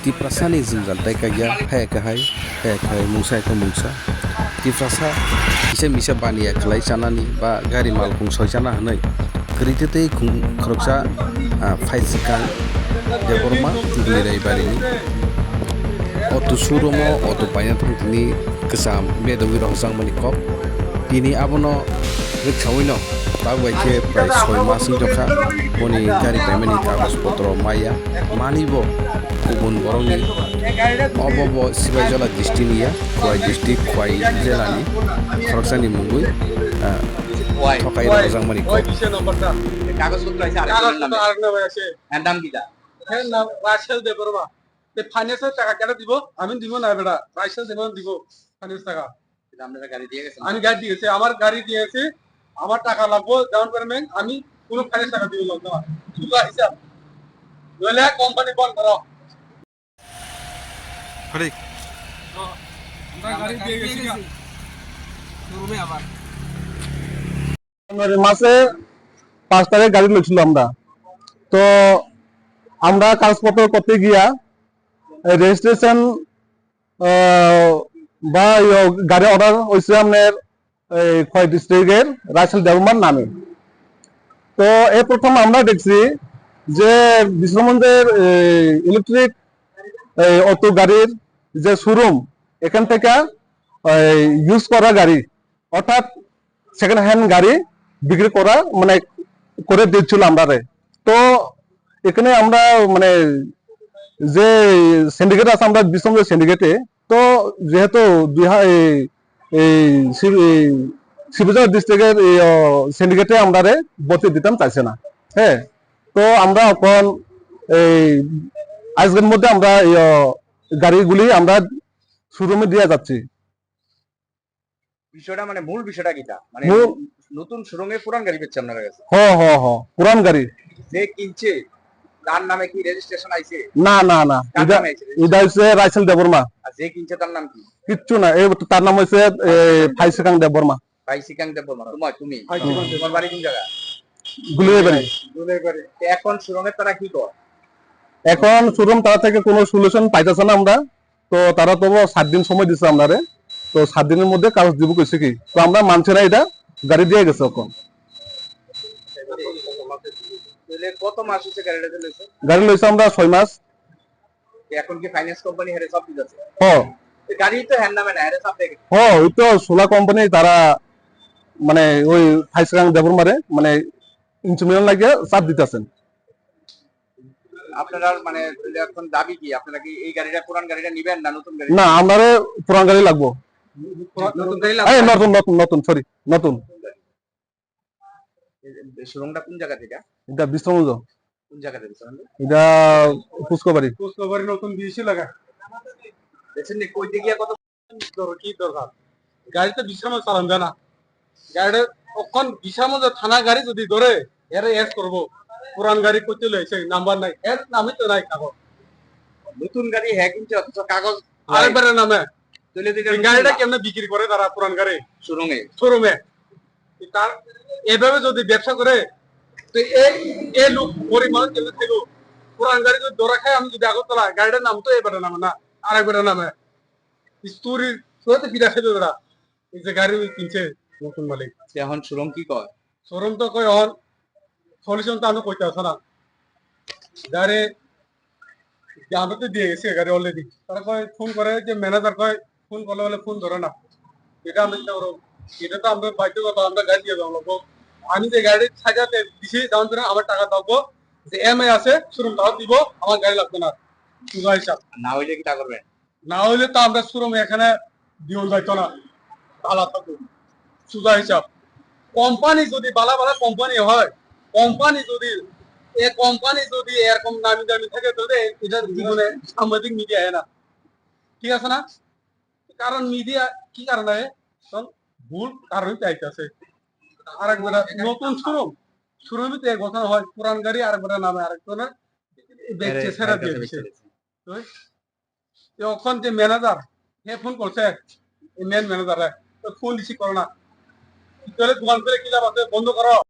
Tiprasani zingal tai kaya hai ka hai hai ka hai musa ka musa Tiprasa isa misa bani ya khlai chanani ba gari mal kung soi chana hanai krite tei khung khroksa phai sikang deborma glirai barini auto সুরমো auto পাইনা থাকনি কেসাম বেদবি রহসাং মানি কপ তিনি আবনো রিক্সাউইনো বাইকে প্রায় ছয় মাস জখা মনি গাড়ি পেমেন্টনি কাগজপত্র মাইয়া মানিব গুবুন বরংনি অবব সিবাইজলা ডিস্ট্রিক্টনিয়া খোয়াই ডিস্ট্রিক্ট খোয়াই জেলানি খরকসানি মুঙ্গুই থকাই রহসাং মানি নম্বরটা কাগজপত্র আছে তো নামে আরেক নামে আছে এর নাম কিটা হ্যাঁ নাম রাশেল দেবরমা তে ফাইন্যান্সের টাকা কেন দিব আমি দিব না বেটা রাশেল দেব দিব ফাইন্যান্স টাকা আপনারা গাড়ি দিয়ে গেছেন আমি গাড়ি দিয়েছি আমার গাড়ি দিয়েছি আমার টাকা লাগবো ডাউন পেমেন্ট আমি কোনো ফাইন্যান্স টাকা দিব লাগবে না শুধু হিসাব নইলে কোম্পানি বন্ধ করো। জানুয়ারি মাসে পাঁচ তারিখ গাড়ি লইছিল আমরা। তো আমরা কাগজপত্র করতে গিয়া রেজিস্ট্রেশন বা গাড়ি অর্ডার হয়েছে আপনার খয় ডিস্ট্রিক্টের রাইসেল দেবমার নামে। তো এই প্রথম আমরা দেখছি যে বিশ্বমন্দির ইলেকট্রিক অটো গাড়ির যে শোরুম এখান থেকে ইউজ করা গাড়ি, অর্থাৎ সেকেন্ড হ্যান্ড গাড়ি বিক্রি করা মানে করে দিচ্ছিল আমরা তো এখানে আমরা মানে যে সিন্ডিকেট আছে, আমরা বিশ্বম সিন্ডিকেটে তো যেহেতু দুই এই- শিব- এই সিন্ডিকেটে আমরা ভর্তি দিতাম চাইছে না। হ্যাঁ? তো আমরা এখন এই আজকের মধ্যে আমরা এই গাড়িগুলি আমরা শোরুমে দিয়ে যাচ্ছি। বিষয়টা মানে মূল বিষয়টা কিটা? মানে নতুন সুরঙ্গে পুরান গাড়ি পেচ্ছে আপনার কাছে? হ হ হ পুরান গাড়ি। যে কিনছে? তার নামে কি রেজিস্ট্রেশন আইছে? না না না। এটা হচ্ছে রাইসেল দেবর্মা যে কিনছে তার নাম কি? কিচ্ছু না। এই তার নাম হচ্ছে ফাইসিকাং দেববর্মা। ভাই সিকাং দেব তোমার তুমি? তোমার বাড়ি কোন জায়গা? এখন সুরঙ্গের তারা কি কর? এখন শোরুম তারা থেকে কোনো সলিউশন পাইতেছে না আমরা। তো তারা তো সাত দিন সময় দিচ্ছে আমরা তো সাত দিনের মধ্যে কাগজ দিব কইছে কি? তো আমরা মানছি না এটা। গাড়ি দিয়ে গেছে এখন। তাহলে কত মাস হচ্ছে গাড়িটা চলেছে গাড়ি লইছে আমরা মাস। এখন কি ফাইন্যান্স কোম্পানি হেরে সব দিতেছে? গাড়ি তো হ্যান্ড নামে না হেরে সব দেখে ওই তো সোলা কোম্পানি তারা মানে ওই ফাইসিকাং দেববর্মারে মানে ইনস্ট্রুমেন্ট লাগিয়ে চাপ দিতেছেন। আপনারা মানে এখন দাবি কি? আপনারা কি এই গাড়িটা পুরান গাড়িটা নিবেন না নতুন গাড়ি? না আমারে পুরান গাড়ি লাগবো। নতুন গাড়ি লাগবে? নতুন নতুন নতুন সরি নতুন। সুরঙ্গটা কোন জায়গা থেকে? এটা বিশ্রামজ কোন জায়গা থেকে এটা পুষ্কবাড়ি পুষ্কবাড়ি নতুন দিয়েছি লাগা। দেখছেন নি কই দিয়ে কত কি দরকার? গাড়ি তো বিশ্রামে চালান যায় না। গাড়ি অখন বিশ্রামে যে থানা গাড়ি যদি ধরে এর এস করব। পুরান গাড়ি করতে লইছে নাম্বার নাই। এর নামই তো নাই কাগজ। নতুন গাড়ি হ্যাঁ কিনছে অথচ কাগজ আরেকবারের নামে। গাড়িটা কেমনে বিক্রি করে তারা পুরান গাড়ি? সুরঙ্গে শোরুমে। তার এভাবে যদি ব্যবসা করে তো এই এই লোক গরিব মানুষ কেমনে থাকব পুরান গাড়ি যদি ধরা খায় আমি যদি আগরতলা গাড়িটার নাম তো এবারে নামে না আরেকবারের নামে স্টোরি তো পিঠা খেতে ওরা এই যে গাড়ি কিনছে নতুন মালিক। এখন সুরং কি কয়? শোরুম তো কই হন সলিউশন তো আমি কইতে আসে না। গাড়ি আমরা তো দিয়ে গেছি গাড়ি অলরেডি তারা কয় ফোন করে যে ম্যানেজার কয় ফোন করলে বলে ফোন ধরে না। এটা আমি এটা তো আমরা বাইতে আমরা গাড়ি দিয়ে দেবো আমি যে গাড়ি সাজাতে দিছি ডাউন পেমেন্ট আমার টাকা দেবো যে এম আই আছে শোরুম তাও দিব আমার গাড়ি লাগবে না। হিসাব। না হইলে কি তা করবেন না হইলে তো আমরা শোরুম এখানে দিও যাইতো না। থাকব হিসাব। কোম্পানি যদি বালা বালা কোম্পানি হয় কোম্পানি যদি এ কোম্পানি যদি এরকম নামি দামি থাকে তাহলে এটা জীবনে সাংবাদিক মিডিয়া হয় না। ঠিক আছে না? কারণ মিডিয়া কি কারণে? কারণ ভুল কারণে চাইতেছে আরেকবার নতুন শোরুম শোরুমে তো এক বছর হয় পুরান গাড়ি আরেকবার নামে আরেকজনের বেচছে ছেড়ে দিয়েছে। এখন যে ম্যানেজার হে ফোন করছে মেন ম্যানেজার ফোন রিসিভ করো না। তাহলে দোকান করে কি লাভ আছে বন্ধ করো।